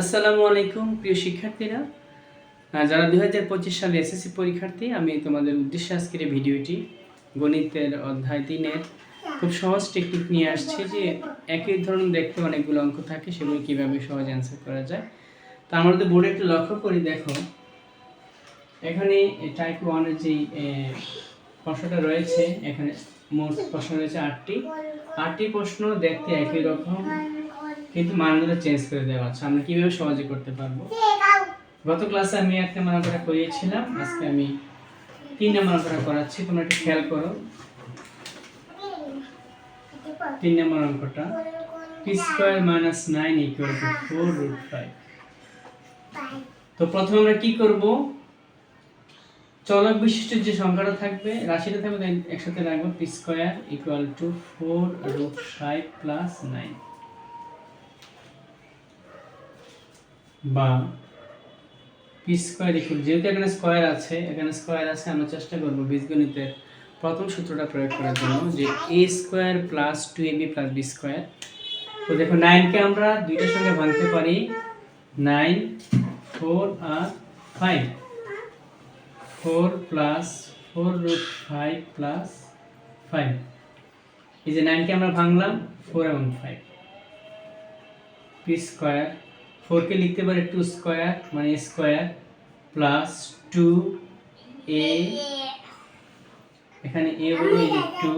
আসসালামু আলাইকুম, প্রিয় শিক্ষার্থীরা। যারা দুই হাজার পঁচিশ সালে এসএসসি পরীক্ষার্থী, আমি তোমাদের উদ্দেশ্যে আজকের ভিডিওটি গণিতের অধ্যায় তিনের খুব সহজ টেকনিক নিয়ে আসছি যে একই ধরনের দেখতে অনেকগুলো অঙ্ক থাকে, সেগুলো কীভাবে সহজ অ্যান্সার করা যায়। তা আমরা বোর্ডে একটু লক্ষ্য করি, দেখো, এখানে টাইপ ওয়ানের যে প্রশ্নটা রয়েছে, এখানে মোট প্রশ্ন রয়েছে আটটি। আটটি প্রশ্ন দেখতে একই রকম। কিন্তু মানগুলো চেঞ্জ করে দেওয়া আছে। আমরা কীভাবে সহজে করতে পারব? গত ক্লাসে আমি একটা মান করা করিয়েছিলাম, আজকে আমি তিন নাম্বার করা করাচ্ছি। তোমরা একটু খেয়াল করো। তিন নম্বর অঙ্কটা P square minus nine equal to four root five তো প্রথমে আমরা কি করব? চলক বিশিষ্ট যে সংখ্যাটা থাকবে, রাশিটা থাকবে একসাথে রাখব P square equal to four root five plus nine বা পি স্কোয়ার ইকুয়াল যেহেতু এখানে স্কোয়ার আছে, এখানে স্কোয়ার আছে, আমরা চেষ্টা করব বীজগণিতের প্রথম সূত্রটা প্রয়োগ করার জন্য যে a square plus two a b plus b square তো দেখো নাইনকে আমরা দুইটার সঙ্গে ভাঙতে পারি নাইন ফোর আর five four plus four root five plus five এই যে নাইনকে আমরা ভাঙলাম ফোর এবং ফাইভ পি স্কোয়ার ফোরকে লিখতে পারি টু স্কোয়ার মানে স্কোয়ার প্লাস টু এ এখানে এ হলো যে টু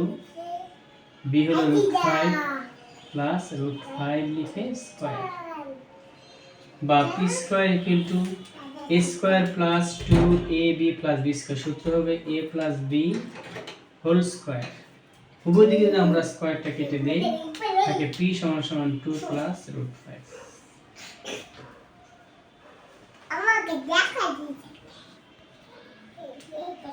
বি হলো root five plus root five লিখে স্কোয়ার বা P square equal two a square plus two a b plus b square সূত্র হবে a plus b whole square উভয় দিকে যদি আমরা স্কোয়ারটা কেটে দিই। থাকে পি সমান সমান two plus root five আমাকে দেখা দিচ্ছে